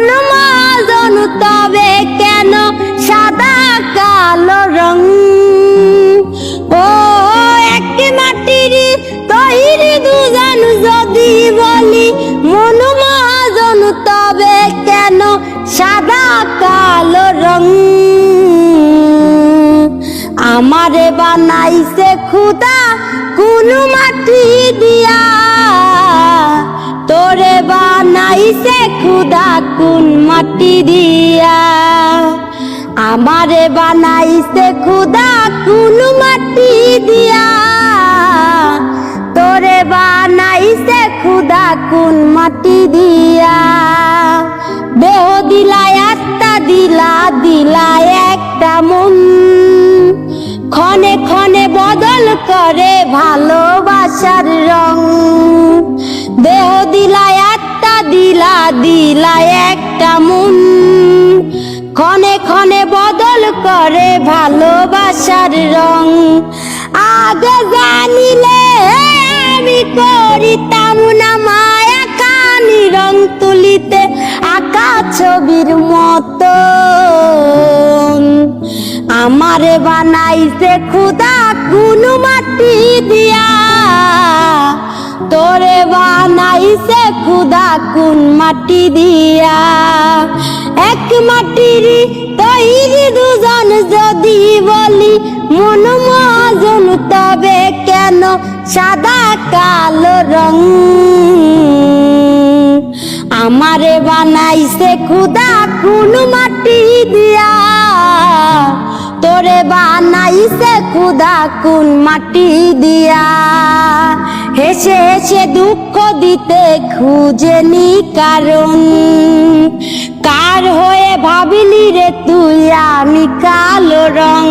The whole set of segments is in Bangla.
মাজন, তবে কেন সাদা কালো রং? ও এক মাটির তৈরি দুজন যদি বলি, মন মাজন, তবে কেন সাদা কালো রং? আমারে বানাইছে খুদা, কোন মাটি দিয়া। বানাইছে খুদা কোন মাটি দিয়া? আমারে বানাইছে খুদা কোন মাটি দিয়া? তোরে বানাইছে খুদা কোন মাটি দিয়া? দেহ দিলায়, আত্মা দিলা দিলা একটা মন। ক্ষণে ক্ষণে বদল করে ভালোবাসার রং। দেহ দিলায় আত্মা দিলা একটা মন। ক্ষণে ক্ষণে বদল করে ভালোবাসার রং। আগে জানিলে আমি করিতাম না মায়া কানি রং তুলিতে আঁকা ছবির মতো আমারে বানাইছে খুদা কোন মাটি দিয়া বানাইছে খুদা কোন মাটি দিয়া? এক মাটির তৈরি দুজন যদি বলি, মন মজন তবে কেন সাদা কালো রং? আমারে বানাইছে খুদা কোন মাটি দিয়া। তোরে বানাইছে খুদা কোন মাটি দিয়া। হেসে হেসে দুঃখ দিতে খুঁজেনি কারণ। কার হয়ে ভাবিলি রে তুই? আমি কালো রং।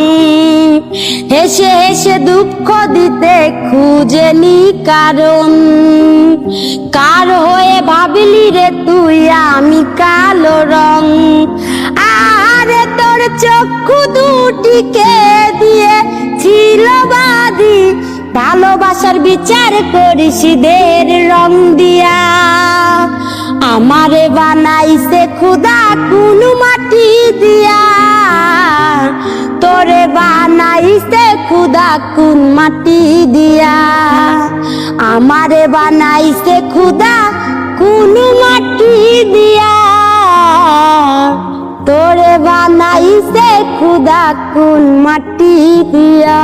হেসে হেসে দুঃখ দিতে খুঁজেনি কারণ। কার হয়ে ভাবিলি রে তুই? আমি কালো রং। আরে তোর চক্ষু দুটিকে বাদি ভালোবাসার বিচার করিস দের রং দিয়া। আমারে বানাইছে খুদা কোন মাটি দিয়া। তোরে বানাইছে খুদা কোন মাটি দিয়া। আমারে বানাইছে খুদা কোন মাটি দিয়া। তোরে বানাইছে খুদা কোন মাটি দিয়া।